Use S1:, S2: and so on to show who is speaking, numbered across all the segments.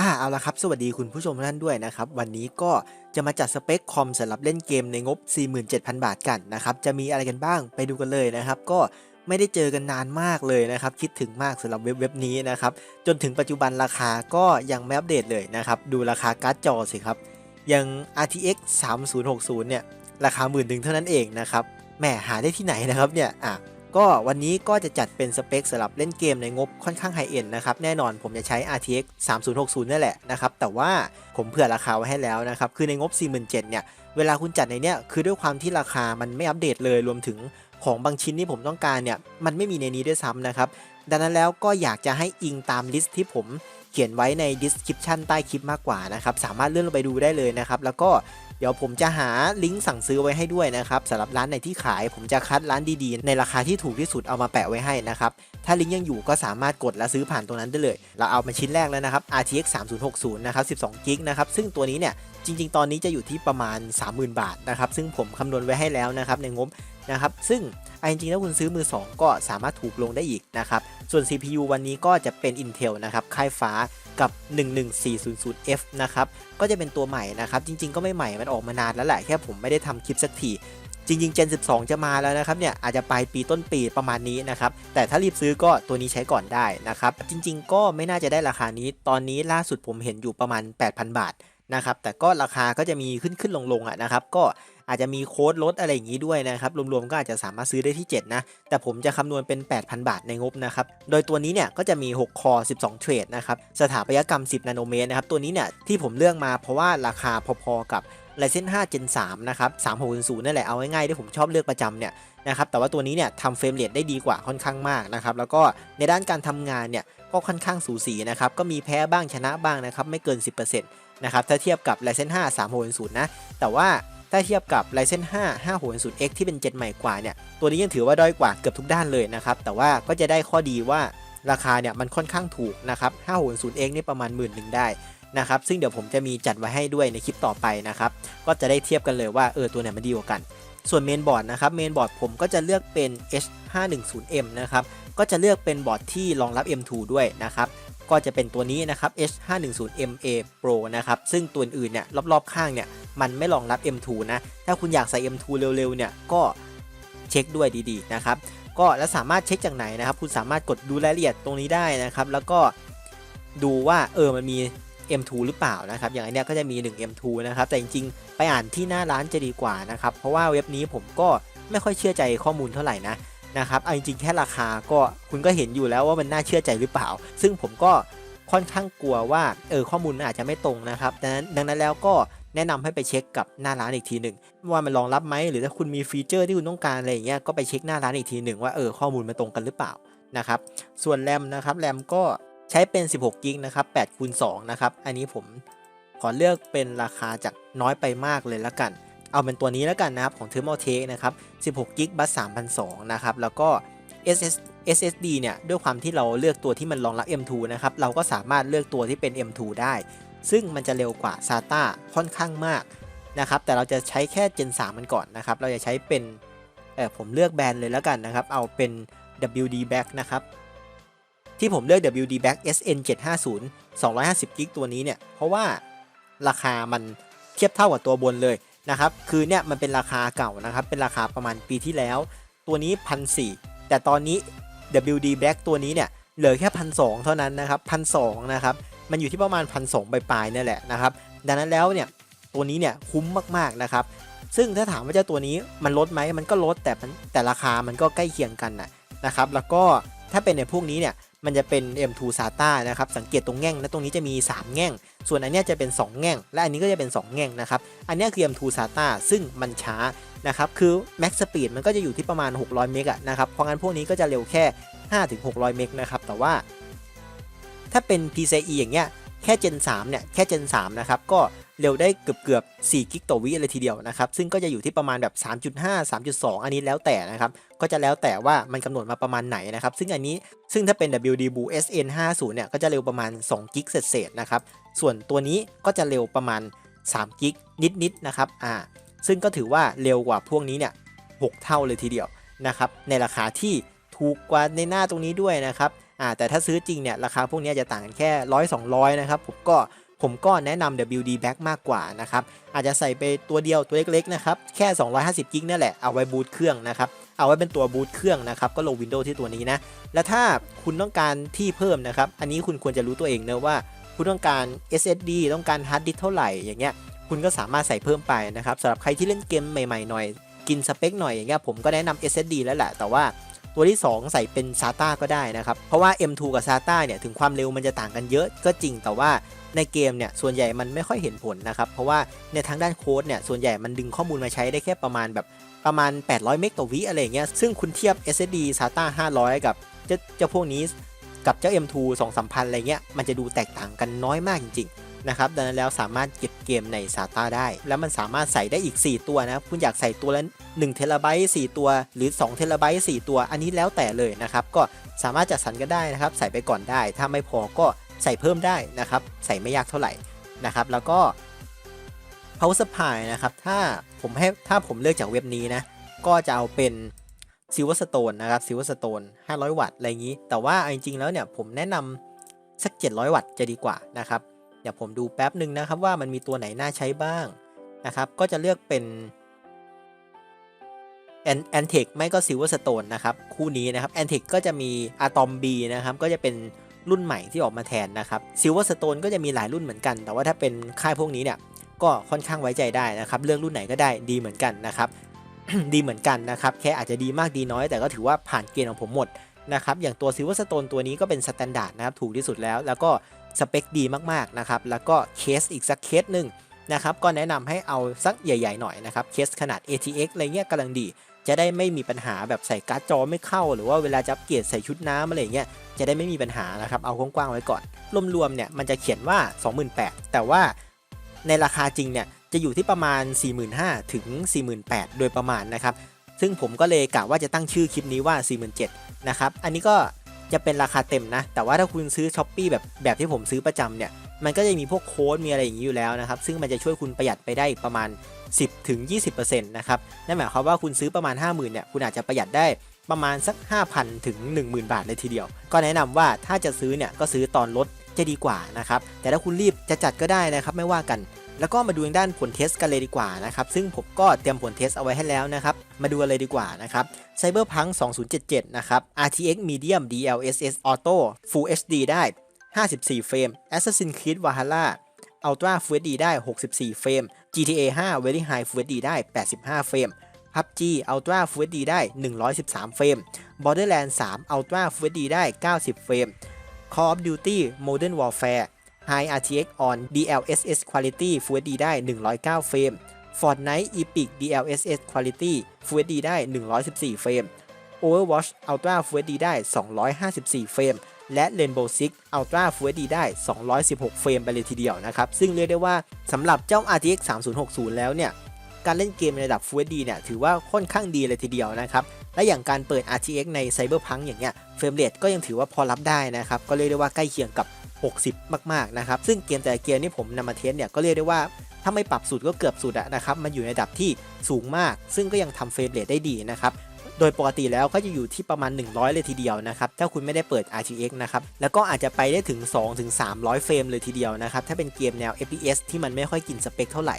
S1: อ่าเอาละครับ สวัสดีคุณผู้ชมท่านด้วยนะครับ วันนี้ก็จะมาจัดสเปคคอมสำหรับเล่นเกมในงบ 47,000 บาทกันนะครับ จะมีอะไรกันบ้างไปดูกันเลยนะครับ ก็ไม่ได้เจอกันนานมากเลยนะครับ คิดถึงมากสำหรับเว็บเว็บนี้นะครับ จนถึงปัจจุบันราคาก็ยังไม่อัปเดตเลยนะครับ ดูราคาการ์ดจอสิครับอย่าง RTX 3060 เนี่ย ราคาหมื่นหนึ่งเท่านั้นเองนะครับแหมหาได้ที่ไหนนะครับเนี่ยอะ ก็วันนี้ก็จะจัดเป็นสเปคสำหรับเล่นเกมในงบค่อนข้างไฮเอ็นนะครับ แน่นอนผมจะใช้ RTX 3060นั่นแหละนะครับ แต่ว่าผมเผื่อราคาไว้ให้แล้วนะครับ คือในงบ 47,000เนี่ย เวลาคุณจัดในเนี้ยคือด้วยความที่ราคามันไม่อัปเดตเลย รวมถึงของบางชิ้นที่ผมต้องการเนี่ย มันไม่มีในนี้ด้วยซ้ำนะครับ ดังนั้นแล้วก็อยากจะให้อิงตามลิสต์ที่ผมเขียนไว้ใน description ใต้คลิปมากกว่านะครับ สามารถเลื่อนลงไปดูได้เลยนะครับ แล้วก็ เดี๋ยวผมจะหาลิงก์สั่งซื้อไว้ให้ด้วยนะครับสำหรับร้านไหนที่ขาย ผมจะคัดร้านดีๆ ในราคาที่ถูกที่สุดเอามาแปะไว้ให้นะครับ ถ้าลิงก์ยังอยู่ก็สามารถกดและซื้อผ่านตรงนั้นได้เลย เราเอามาชิ้นแรกแล้วนะครับ RTX 3060 นะครับ 12กิกนะครับ ซึ่งตัวนี้เนี่ยจริง ๆ ตอนนี้จะอยู่ที่ประมาณ 30,000 บาทนะครับ ซึ่งผมคำนวณไว้ให้แล้วนะครับในงบ นะครับ ซึ่งเอาจริงๆถ้าคุณซื้อมือ 2 ก็สามารถถูกลงได้อีกนะครับ ส่วน CPU วันนี้ก็จะเป็น Intel นะครับ ค่ายฟ้ากับ 11400F นะครับ ก็จะเป็นตัวใหม่นะครับ จริง ๆ ก็ไม่ใหม่ มันออกมานานแล้วแหละ แค่ผมไม่ได้ทำคลิปสักทีจริงๆ Gen 12 จะมาแล้วนะครับเนี่ยอาจจะปลายปีต้นปีประมาณนี้นะครับ แต่ถ้ารีบซื้อก็ตัวนี้ใช้ก่อนได้นะครับ จริง ๆ ก็ไม่น่าจะได้ราคานี้ ตอนนี้ล่าสุดผมเห็นอยู่ประมาณ 8,000 บาทนะครับ แต่ก็ราคาก็จะมีขึ้นขึ้นลงลงๆอะนะครับ ก็ อาจจะมีโค้ดลดอะไรอย่างนี้ด้วยนะครับ รวมๆ ก็อาจจะสามารถซื้อได้ที่ 7 นะ แต่ผมจะคำนวณเป็น 8,000 บาทในงบนะครับ โดยตัวนี้เนี่ยก็จะมี 6 คอ 12 เทรดนะครับ สถาปัตยกรรม 10 นาโนเมตรนะครับ ตัวนี้เนี่ยที่ผมเลือกมาเพราะว่าราคาพอๆกับ Ryzen 5 Gen 3 นะครับ 3600 นั่นแหละ เอาง่ายๆที่ผมชอบเลือกประจำเนี่ยนะครับ แต่ว่าตัวนี้เนี่ยทำเฟรมเรทได้ดีกว่าค่อนข้างมากนะครับ แล้วก็ในด้านการทำงานเนี่ยก็ค่อนข้างสูสีนะครับ ก็มีแพ้บ้างชนะบ้างนะครับ ไม่เกิน 10%นะครับ ถ้าเทียบกับ Ryzen 5 3600นะ แต่ว่า ถ้าเทียบกับ Ryzen 5 560X ที่เป็นเจนใหม่กว่าเนี่ย ตัวนี้ยังถือว่าด้อยกว่าเกือบทุกด้านเลยนะครับ แต่ว่าก็จะได้ข้อดีว่าราคาเนี่ยมันค่อนข้างถูกนะครับ 560X นี่ประมาณหมื่นหนึ่งได้นะครับ ซึ่งเดี๋ยวผมจะมีจัดไว้ให้ด้วยในคลิปต่อไปนะครับ ก็จะได้เทียบกันเลยว่าเออตัวไหนมันดีกว่ากัน ส่วนเมนบอร์ดนะครับ เมนบอร์ดผมก็จะเลือกเป็น H510M นะครับ ก็จะเลือกเป็นบอร์ดที่รองรับ M2 ด้วยนะครับ ก็จะเป็นตัวนี้นะครับ H510MA Pro นะครับซึ่งตัวอื่นเนี่ยรอบๆข้างเนี่ยมันไม่รองรับ M2 นะถ้าคุณอยากใส่ M2 เร็วๆเนี่ยก็เช็คด้วยดีๆนะครับก็แล้วสามารถเช็คจากไหนนะครับ คุณสามารถกดดูรายละเอียดตรงนี้ได้นะครับแล้วก็ดูว่าเออมันมี M2 หรือเปล่านะครับ อย่างอันเนี้ยก็จะมี 1 M2 นะครับ แต่จริงๆ ไปอ่านที่หน้าร้านจะดีกว่านะครับ เพราะว่าเว็บนี้ผมก็ไม่ค่อยเชื่อใจข้อมูลเท่าไหร่นะ นะครับเอาจริงๆแค่ราคาก็คุณก็เห็นอยู่แล้วว่ามันน่าเชื่อใจหรือเปล่า ซึ่งผมก็ค่อนข้างกลัวว่าเออข้อมูลมันอาจจะไม่ตรงนะครับดังนั้นดังนั้นแล้วก็แนะนำให้ไปเช็คกับหน้าร้านอีกทีหนึ่งว่ามันรองรับไหมหรือถ้าคุณมีฟีเจอร์ที่คุณต้องการอะไรอย่างเงี้ยก็ไปเช็คหน้าร้านอีกทีหนึ่งว่าเออข้อมูลมันตรงกันหรือเปล่านะครับส่วนแรมนะครับแรมก็ใช้เป็น 16กิกนะครับ8คูณ2นะครับอันนี้ผมขอเลือกเป็นราคาจากน้อยไปมากเลยละกัน เอาเป็นตัวนี้แล้วกันนะครับ ของ Thermal Take นะครับ 16กิกบัส3,200นะครับ แล้วก็ SS SSD เนี่ย ด้วยความที่เราเลือกตัวที่มันรองรับ M2 นะครับ เราก็สามารถเลือกตัวที่เป็น M2 ได้ ซึ่งมันจะเร็วกว่า SATA ค่อนข้างมากนะครับ แต่เราจะใช้แค่ Gen 3 มันก่อนนะครับ เราจะใช้เป็นเออผมเลือกแบรนด์เลยแล้วกันนะครับ เอาเป็น WD Back นะครับ ที่ผมเลือก WD Back SN 750 250กิกตัวนี้เนี่ย เพราะว่าราคามันเทียบเท่ากับตัวบนเลย นะครับคือเนี่ยมันเป็นราคาเก่านะครับเป็นราคาประมาณปีที่แล้ว ตัวนี้พันสแต่ตอนนี้ WD Black ตัวนี้เนี่ยเหลือแค่พันสเท่านั้นนะครับพันสนะครับมันอยู่ที่ประมาณพันสปลายๆนี่แหละนะครับดังนั้นแล้วเนี่ยตัวนี้เนี่ยคุ้มมากๆนะครับซึ่งถ้าถามว่าเจ้าตัวนี้มันลดไหมมันก็ลดแต่แต่ราคามันก็ใกล้เคียงกันนะนะครับแล้วก็ถ้าเป็นในพวกนี้เนี่ยมันจะเป็น M2 SATA นะครับสังเกตตรงแง่งนะตรงนี้จะมี 3 แง่ง ส่วนอันนี้จะเป็น 2 แง่ง และอันนี้ก็จะเป็น 2 แง่งนะครับอันนี้คือ M2 SATA ซึ่งมันช้านะครับคือ Max Speed มันก็จะอยู่ที่ประมาณ 600 เมกะนะครับเพราะงั้นพวกนี้ก็จะเร็วแค่ 5-600 เมกนะครับแต่ว่าถ้าเป็น PCIe อย่างเงี้ยแค่ Gen 3เนี่ยแค่ Gen 3นะครับก็ เร็วได้เกือบเกือบ4กิกต่อวิเลยทีเดียวนะครับ ซึ่งก็จะอยู่ที่ประมาณแบบ 3.5 3.2 อันนี้แล้วแต่นะครับ ก็จะแล้วแต่ว่ามันกำหนดมาประมาณไหนนะครับ ซึ่งอันนี้ซึ่งถ้าเป็น WD Blue SN 50เนี่ยก็จะเร็วประมาณ2กิกเศษนะครับ ส่วนตัวนี้ก็จะเร็วประมาณ3กิกนิดๆนะครับอ่าซึ่งก็ถือว่าเร็วกว่าพวกนี้เนี่ย6เท่าเลยทีเดียวนะครับ ในราคาที่ถูกกว่าในหน้าตรงนี้ด้วยนะครับอ่าแต่ถ้าซื้อจริงเนี่ยราคาพวกนี้จะต่างกันแค่ร้อยสองร้อยนะครับผมก็ ผมก็แนะนำ WD Back มากกว่านะครับ อาจจะใส่ไปตัวเดียวตัวเล็กๆนะครับ แค่ 250กิกนั่นแหละ เอาไว้บูตเครื่องนะครับ เอาไว้เป็นตัวบูตเครื่องนะครับ ก็ลง Windows ที่ตัวนี้นะ แล้วถ้าคุณต้องการที่เพิ่มนะครับ อันนี้คุณควรจะรู้ตัวเองเนะว่า คุณต้องการ SSD ต้องการฮาร์ดดิสเท่าไหร่อย่างเงี้ย คุณก็สามารถใส่เพิ่มไปนะครับสำหรับใครที่เล่นเกมใหม่ๆหน่อย กินสเปคหน่อยอย่างเงี้ยผมก็แนะนำ SSD แล้วแหละแต่ว่า ตัวที่ 2 ใส่เป็น SATA ก็ได้นะครับ เพราะว่า M2 กับ SATA เนี่ยถึงความเร็วมันจะต่างกันเยอะก็จริงแต่ว่าในเกมเนี่ยส่วนใหญ่มันไม่ค่อยเห็นผลนะครับ เพราะว่าในทางด้านโค้ดเนี่ยส่วนใหญ่มันดึงข้อมูลมาใช้ได้แค่ประมาณแบบประมาณ 800 เมกต่อวิอะไรเงี้ยซึ่งคุณเทียบ SSD SATA 500 กับเจ้าเจ้าพวกนี้กับเจ้า M2 2 3พันอะไรเงี้ยมันจะดูแตกต่างกันน้อยมากจริงๆ นะครับดังนั้นแล้วสามารถเก็บเกมใน SATA ได้ แล้วมันสามารถใส่ได้อีก 4 ตัวนะคุณอยากใส่ตัวละ1เทราไบต์4ตัวหรือ2เทราไบต์4ตัว อันนี้แล้วแต่เลยนะครับก็สามารถจัดสรรกันได้นะครับใส่ไปก่อนได้ ถ้าไม่พอก็ใส่เพิ่มได้นะครับใส่ไม่ยากเท่าไหร่นะครับแล้วก็ power supply นะครับถ้าผมให้ถ้าผมเลือกจากเว็บนี้นะก็จะเอาเป็นซิลเวอร์สโตนนะครับซิลเวอร์สโตน500 วัตต์อะไรอย่างนี้ แต่ว่าจริงๆแล้วเนี่ยผมแนะนำสัก 700 วัตต์จะดีกว่านะครับ ดี๋ยวผมดูแป๊บหนึ่งนะครับว่ามันมีตัวไหนน่าใช้บ้างนะครับ ก็จะเลือกเป็นแอนแอนเทคไม่ก็ซิลเวอร์สโตนนะครับ คู่นี้นะครับแอนเทคก็จะมีอะตอมบีนะครับ ก็จะเป็นรุ่นใหม่ที่ออกมาแทนนะครับซิลเวอร์สโตนก็จะมีหลายรุ่นเหมือนกัน แต่ว่าถ้าเป็นค่ายพวกนี้เนี่ยก็ค่อนข้างไว้ใจได้นะครับ เลือกรุ่นไหนก็ได้ดีเหมือนกันนะครับ ดีเหมือนกันนะครับ แค่อาจจะดีมากดีน้อย แต่ก็ถือว่าผ่านเกณฑ์ของผมหมดนะครับ อย่างตัวซิลเวอร์สโตนตัวนี้ก็เป็นสแตนดาร์ดนะครับ ถูกที่สุดแล้ว แล้วก็ สเปคดีมากๆนะครับแล้วก็เคสอีกสักเคสหนึ่งนะครับก็แนะนำให้เอาสักใหญ่ ๆ หน่อยนะครับเคสขนาด ATX อะไรเงี้ยกำลังดี จะได้ไม่มีปัญหาแบบใส่การ์ดจอไม่เข้า หรือว่าเวลาจะอัปเกรดใส่ชุดน้ำอะไรเงี้ยจะได้ไม่มีปัญหานะครับเอากว้างๆไว้ก่อนรวมๆเนี่ยมันจะเขียนว่า 28,000แต่ว่าในราคาจริงเนี่ยจะอยู่ที่ประมาณ 45,000ถึง48,000 โดยประมาณนะครับซึ่งผมก็เลยกะว่าจะตั้งชื่อคลิปนี้ว่า 47,000นะครับอันนี้ก็ จะเป็นราคาเต็มนะ แต่ว่าถ้าคุณซื้อช้อปปีแบบแบบที่ผมซื้อประจำเนี่ย มันก็จะมีพวกโค้ดมีอะไรอย่างนี้อยู่แล้วนะครับ ซึ่งมันจะช่วยคุณประหยัดไปได้อีกประมาณ 10ถึง20%นะครับ นั่นหมายความว่าคุณซื้อประมาณ 50,000เนี่ย คุณอาจจะประหยัดได้ประมาณสัก 5,000ถึง10,000 บาทเลยทีเดียว ก็แนะนำว่าถ้าจะซื้อเนี่ยก็ซื้อตอนลดจะดีกว่านะครับ แต่ถ้าคุณรีบจะจัดก็ได้นะครับไม่ว่ากัน แล้วก็มาดูด้านผลเทสกันเลยดีกว่านะครับซึ่งผมก็เตรียมผลเทสเอาไว้ให้แล้วนะครับมาดูเลยดีกว่านะครับ Cyberpunk 2077 นะครับ RTX Medium DLSS Auto Full HD ได้ 54 เฟรม Assassin's Creed Valhalla Ultra Full HD ได้ 64 เฟรม GTA 5 Very High Full HD ได้ 85 เฟรม PUBG Ultra Full HD ได้ 113 เฟรม Borderlands 3 Ultra Full HD ได้ 90 เฟรม Call of Duty Modern Warfare High RTX on DLSS Quality Full HD ได้ 109 เฟรม Fortnite Epic DLSS Quality Full HD ได้ 114 เฟรม Overwatch Ultra Full HD ได้ 254 เฟรม และ Rainbow Six Ultra Full HD ได้ 216 เฟรมไปเลยทีเดียวนะครับ ซึ่งเรียกได้ว่าสำหรับเจ้า RTX 3060 แล้วเนี่ย การเล่นเกมในระดับ Full HD เนี่ยถือว่าค่อนข้างดีเลยทีเดียวนะครับ และอย่างการเปิด RTX ใน Cyberpunk อย่างเงี้ย เฟรมเรทก็ยังถือว่าพอรับได้นะครับ ก็เรียกได้ว่าใกล้เคียงกับ 60 มากๆนะครับซึ่งเกมแต่ละเกมที่ผมนำมาเทสเนี่ยก็เรียกได้ว่าถ้าไม่ปรับสุดก็เกือบสุดอะนะครับมันอยู่ในระดับที่สูงมาก ซึ่งก็ยังทำเฟรมเรทได้ดีนะครับโดยปกติแล้วก็จะอยู่ที่ประมาณ 100 เลยทีเดียวนะครับ ถ้าคุณไม่ได้เปิด RTX นะครับ แล้วก็อาจจะไปได้ถึง 2-300เฟรมเลยทีเดียวนะครับ ถ้าเป็นเกมแนว FPS ที่มันไม่ค่อยกินสเปคเท่าไหร่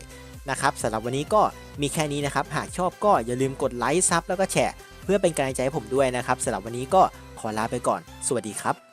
S1: นะครับสำหรับวันนี้ก็มีแค่นี้นะครับ หากชอบก็อย่าลืมกดไลค์ซับแล้วก็แชร์ เพื่อเป็นกำลังใจให้ผมด้วยนะครับสำหรับวันนี้ก็ขอลาไปก่อน สวัสดีครับ